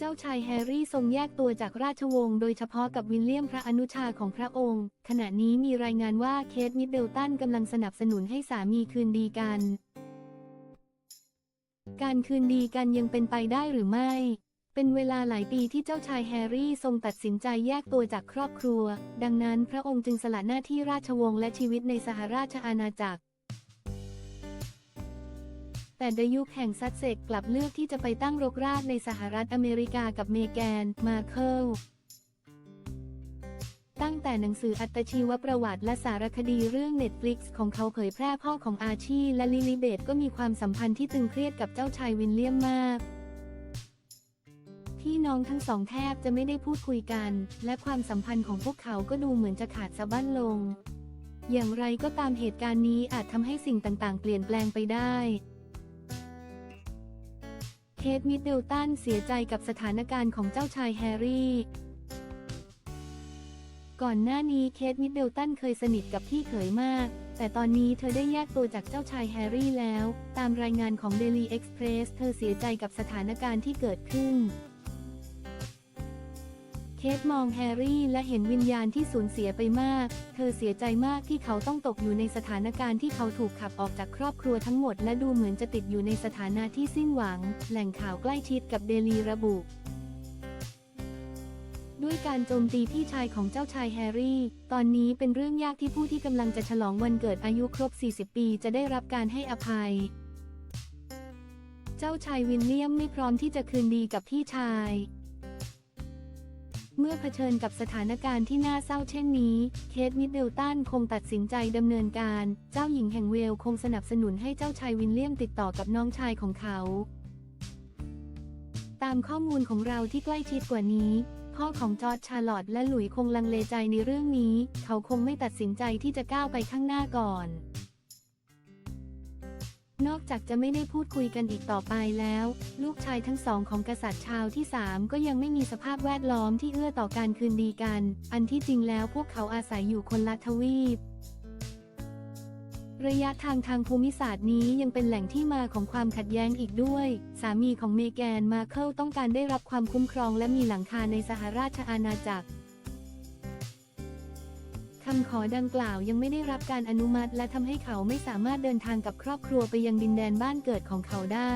จ้าชายแฮร์รี่ทรงแยกตัวจากราชวงศ์โดยเฉพาะกับวิลเลียมพระอนุชาของพระองค์ ขณะนี้มีรายงานว่าเคทมิดเดิลตันกำลังสนับสนุนให้สามีคืนดีกัน การคืนดีกันยังเป็นไปได้หรือไม่ เป็นเวลาหลายปีที่เจ้าชายแฮร์รี่ทรงตัดสินใจแยกตัวจากครอบครัว ดังนั้นพระองค์จึงสละหน้าที่ราชวงศ์และชีวิตในสหราชอาณาจักร แต่ในยุคแห่งซัสเซกกลับเลือกที่จะไปตั้งรกรากในสหรัฐอเมริกากับเมแกน มาเคิลตั้งแต่หนังสืออัตชีวประวัติและสารคดีเรื่อง Netflix ของเขาเผยแพร่พ่อของอาชีและลิลิเบตก็มีความสัมพันธ์ที่ตึงเครียดกับเจ้าชายวินเลียมมากพี่น้องทั้งสองแทบจะไม่ได้พูดคุยกัน และความสัมพันธ์ของพวกเขาก็ดูเหมือนจะขาดสะบั้นลง อย่างไรก็ตามเหตุการณ์นี้อาจทำให้สิ่งต่างๆ เปลี่ยนแปลงไปได้ เคทมิดเดิลตันเสียใจกับสถานการณ์ของเจ้าชายแฮร์รี่ ก่อนหน้านี้เคทมิดเดิลตันเคยสนิทกับพี่เขยมาก แต่ตอนนี้เธอได้แยกตัวจากเจ้าชายแฮร์รี่แล้ว ตามรายงานของ Daily Express เธอเสียใจกับสถานการณ์ที่เกิดขึ้น เคทมองแฮร์รี่และเห็นวิญญาณที่สูญเสียไปมาก เธอเสียใจมากที่เขาต้องตกอยู่ในสถานการณ์ที่เขาถูกขับออกจากครอบครัวทั้งหมด และดูเหมือนจะติดอยู่ในสถานะที่สิ้นหวัง แหล่งข่าวใกล้ชิดกับเดลีระบุ ด้วยการโจมตีพี่ชายของเจ้าชายแฮร์รี่ ตอนนี้เป็นเรื่องยากที่ผู้ที่กำลังจะฉลองวันเกิดอายุครบ 40 ปี จะได้รับการให้อภัย เจ้าชายวินเลียมไม่พร้อมที่จะคืนดีกับพี่ชาย เมื่อเผชิญกับสถานการณ์ที่น่าเศร้าเช่นนี้ เคทมิดเดิลตันคงตัดสินใจดำเนินการ เจ้าหญิงแห่งเวลคงสนับสนุนให้เจ้าชายวินเลียมติดต่อกับน้องชายของเขา ตามข้อมูลของเราที่ใกล้ชิดกว่านี้ พ่อของจอร์จชาร์ลอตและหลุยคงลังเลใจในเรื่องนี้ เขาคงไม่ตัดสินใจที่จะก้าวไปข้างหน้าก่อน นอกจากจะไม่ได้พูดคุยกันอีกต่อไปแล้ว ลูกชายทั้งสองของกษัตริย์ชาวที่สามก็ยังไม่มีสภาพแวดล้อมที่เอื้อต่อการคืนดีกัน อันที่จริงแล้วพวกเขาอาศัยอยู่คนละทวีป ระยะทางทางภูมิศาสตร์นี้ยังเป็นแหล่งที่มาของความขัดแย้งอีกด้วย สามีของเมแกนมาเคิลต้องการได้รับความคุ้มครองและมีหลังคาในสหราชอาณาจักร คำขอดังกล่าวยังไม่ได้รับการอนุมัติ และทำให้เขาไม่สามารถเดินทางกับครอบครัวไปยังดินแดนบ้านเกิดของเขาได้